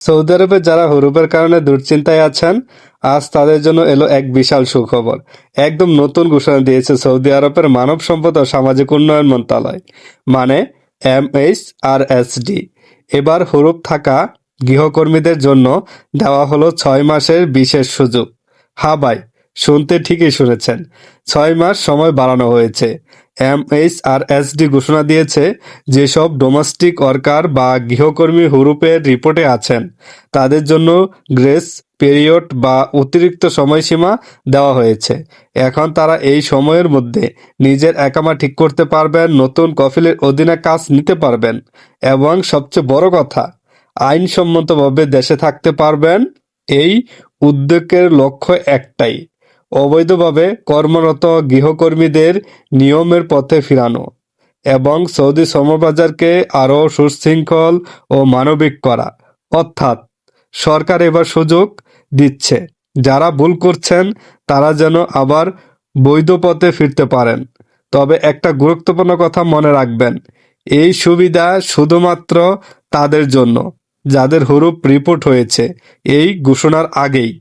Saudi আরবে যারা হরুপের কারণে দুশ্চিন্তায় আছেন, আজ তাদের জন্য এলো এক বিশাল সুখবর। একদম নতুন ঘোষণা দিয়েছে সৌদি আরবের মানব সম্পদ ও সামাজিক উন্নয়ন মন্ত্রণালয় মানে এমএইচ আর এস ডি। এবার হরুপ থাকা গৃহকর্মীদের জন্য দেওয়া হলো ছয় মাসের বিশেষ সুযোগ। হ্যাঁ ভাই, শুনতে ঠিকই শুনেছেন। ছয় মাস সময় বাড়ানো হয়েছে। এমএইচ আর এসডি ঘোষণা দিয়েছে যেসব ডোমেস্টিক ওয়ার্কার বা গৃহকর্মী হুরুপের রিপোর্টে আছেন। তাদের জন্য গ্রেস পিরিয়ড বা অতিরিক্ত সময়সীমা দেওয়া হয়েছে। এখন তারা এই সময়ের মধ্যে নিজের একামা ঠিক করতে পারবেন, নতুন কফিলের অধীনে কাজ নিতে পারবেন এবং সবচেয়ে বড় কথা, আইনসম্মতভাবে দেশে থাকতে পারবেন। এই উদ্যোগের লক্ষ্য একটাই অবৈধভাবে কর্মরত গৃহকর্মীদের নিয়মের পথে ফিরানো এবং সৌদি শ্রমবাজারকে আরও সুশৃঙ্খল ও মানবিক করা। অর্থাৎ, সরকার এবার সুযোগ দিচ্ছে। যারা ভুল করছেন, তারা যেন আবার বৈধ পথে ফিরতে পারেন। তবে একটা গুরুত্বপূর্ণ কথা মনে রাখবেন, এই সুবিধা শুধুমাত্র তাদের জন্য, যাদের হুরুপ রিপোর্ট হয়েছে, এই ঘোষণার আগেই।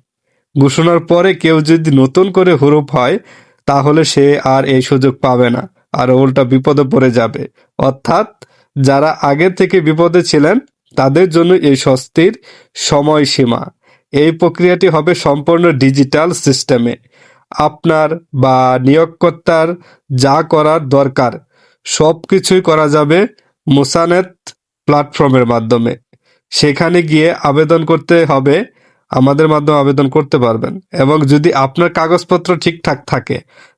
ঘোষণার পরে কেউ যদি নতুন করে হুরুপ হয়, তাহলে সে আর এই সুযোগ পাবে না, আর উল্টা বিপদে পড়ে যাবে। অর্থাৎ, যারা আগে থেকে বিপদে ছিলেন, তাদের জন্য এই স্বস্তির সময়সীমা। এই প্রক্রিয়াটি হবে সম্পূর্ণ ডিজিটাল সিস্টেমে। আপনার বা নিয়োগকর্তার যা করার দরকার সব কিছুই করা যাবে মোসানেত প্ল্যাটফর্মের মাধ্যমে। সেখানে গিয়ে আবেদন করতে হবে আমাদের মাধ্যমে আবেদন করতে পারবেন। এবং যদি আপনার কাগজপত্র ঠিকঠাক থাকে,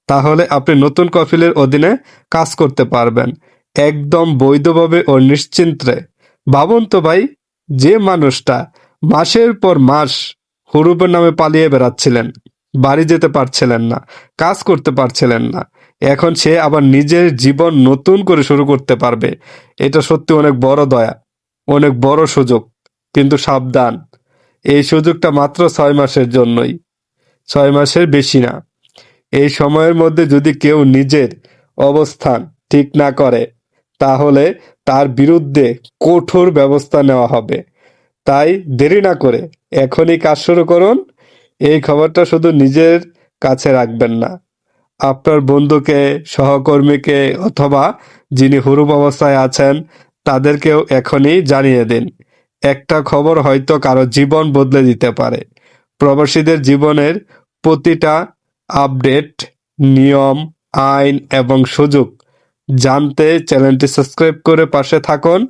তাহলে আপনি নতুন কফিলের অধীনে কাজ করতে পারবেন। একদম বৈধভাবে ও নিশ্চিন্তে। ভাবুন তো ভাই, যে মানুষটা মাসের পর মাস হুরুপের নামে পালিয়ে বেড়াচ্ছিলেন, বাড়ি যেতে পারছিলেন না, কাজ করতে পারছিলেন না। এখন সে আবার নিজের জীবন নতুন করে শুরু করতে পারবে। এটা সত্যি অনেক বড় দয়া, অনেক বড় সুযোগ, কিন্তু সাবধান। এই সুযোগটা মাত্র ছয় মাসের জন্যই। ছয় মাসের বেশি না। এই সময়ের মধ্যে যদি কেউ নিজের অবস্থান ঠিক না করে, তাহলে তার বিরুদ্ধে কঠোর ব্যবস্থা নেওয়া হবে। তাই দেরি না করে এখনই কাজ শুরু করুন। এই খবরটা শুধু নিজের কাছে রাখবেন না। আপনার বন্ধুকে, সহকর্মীকে অথবা যিনি হুরুপ অবস্থায় আছেন, তাদেরকেও এখনই জানিয়ে দিন। একটা খবর হয়তো কারও জীবন বদলে দিতে পারে। প্রবাসীদের জীবনের প্রতিটা আপডেট, নিয়ম, আইন এবং সুযোগ জানতে চ্যানেলটি সাবস্ক্রাইব করে পাশে থাকুন।